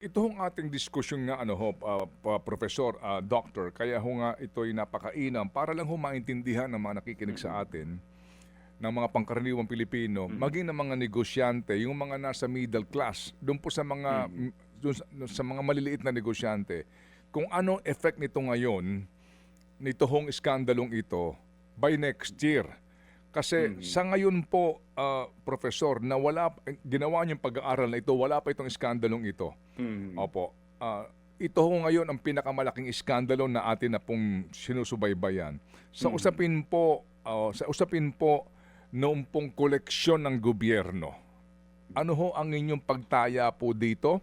Ito hong ating diskusyon nga ano ho, pa- professor, ah, doctor, kaya ho nga ito'y napakainam para lang ho maintindihan ng mga nakikinig sa atin ng mga pangkaraniwang Pilipino, maging ng mga negosyante, yung mga nasa middle class, doon po sa mga m- doon sa, sa mga maliliit na negosyante, kung anong effect nito ngayon, nito hong iskandalong ito by next year. Kasi sa ngayon po, ah, professor, na wala, ginawa niyong pag-aaral na ito, wala pa itong iskandalong ito. Opo. Ah, ito ho ngayon ang pinakamalaking iskandalo na atin na pong sinusubaybayan. Sa usapin po, ah, sa usapin po noong pong koleksyon ng gobyerno. Ano ho ang inyong pagtaya po dito?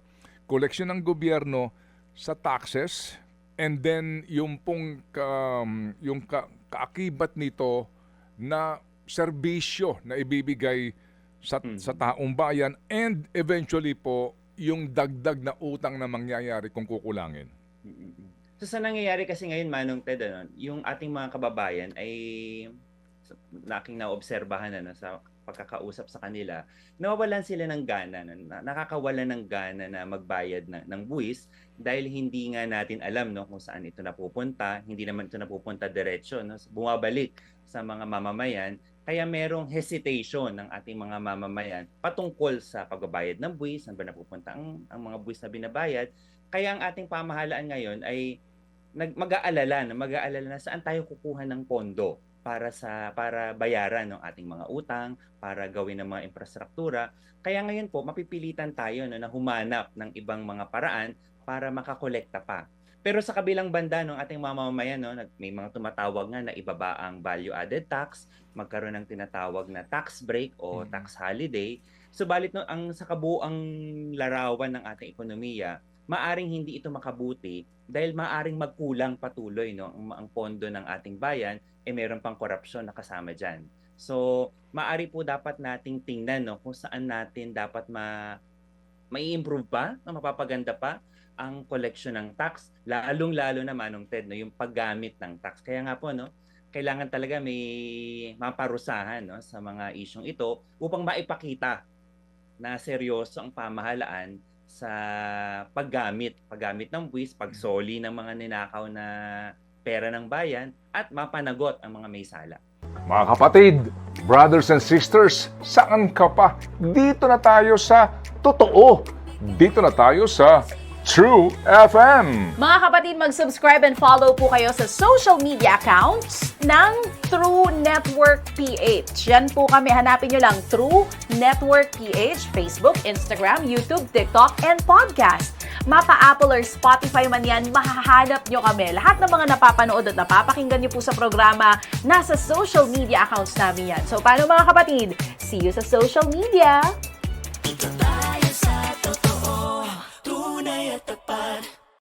Koleksyon ng gobyerno sa taxes and then yung pong ka- yung ka- kaakibat nito na serbisyo na ibibigay sa, sa taong bayan and eventually po yung dagdag na utang na mangyayari kung kukulangin. So sa nangyayari kasi ngayon Manong Ted ano, yung ating mga kababayan ay sa- na aking naobserbahan ano, sa pagkakausap sa kanila, nawawalan sila ng gana, na, nakakawalan ng gana na magbayad ng, ng buwis dahil hindi nga natin alam no kung saan ito napupunta, hindi naman ito napupunta diretsyo no, bumabalik sa mga mamamayan, kaya merong hesitation ng ating mga mamamayan patungkol sa pagbabayad ng buwis, saan ba napupunta ang, ang mga buwis na binabayad, kaya ang ating pamahalaan ngayon ay nag mag-aalala na mag-aalala na saan tayo kukuha ng pondo para sa para bayaran ng ating mga utang, para gawin ng mga infrastruktura. Kaya ngayon po mapipilitan tayo no, na humanap ng ibang mga paraan para makakolekta pa. Pero sa kabilang banda ng ating mga mamamayan no, may mga tumatawag nga na ibaba ang value added tax, magkaroon ng tinatawag na tax break o Mhm. tax holiday. Subalit no, ang sa kabuang larawan ng ating ekonomiya, maaring hindi ito makabuti dahil maaring magkulang patuloy no ang, ang pondo ng ating bayan eh meron pang korupsyon na kasama diyan. So, maari po dapat nating tingnan no kung saan natin dapat ma mai-improve pa, mapapaganda pa ang collection ng tax, lalong-lalo na manong Ted no yung paggamit ng tax. Kaya nga po no, kailangan talaga may maparusahan no sa mga isyong ito upang maipakita na seryoso ang pamahalaan sa paggamit, paggamit ng buwis, pagsoli ng mga ninakaw na pera ng bayan at mapanagot ang mga may sala. Mga kapatid, brothers and sisters, saan ka pa? Dito na tayo sa totoo. Dito na tayo sa True FM. Mga kapatid, mag-subscribe and follow po kayo sa social media accounts ng True Network PH. Yan po kami. Hanapin nyo lang True Network PH, Facebook, Instagram, YouTube, TikTok, and podcast. Mapa Apple or Spotify man yan, mahahanap nyo kami. Lahat ng mga napapanood at napapakinggan nyo po sa programa, nasa social media accounts namin yan. So, paano mga kapatid? See you sa social media!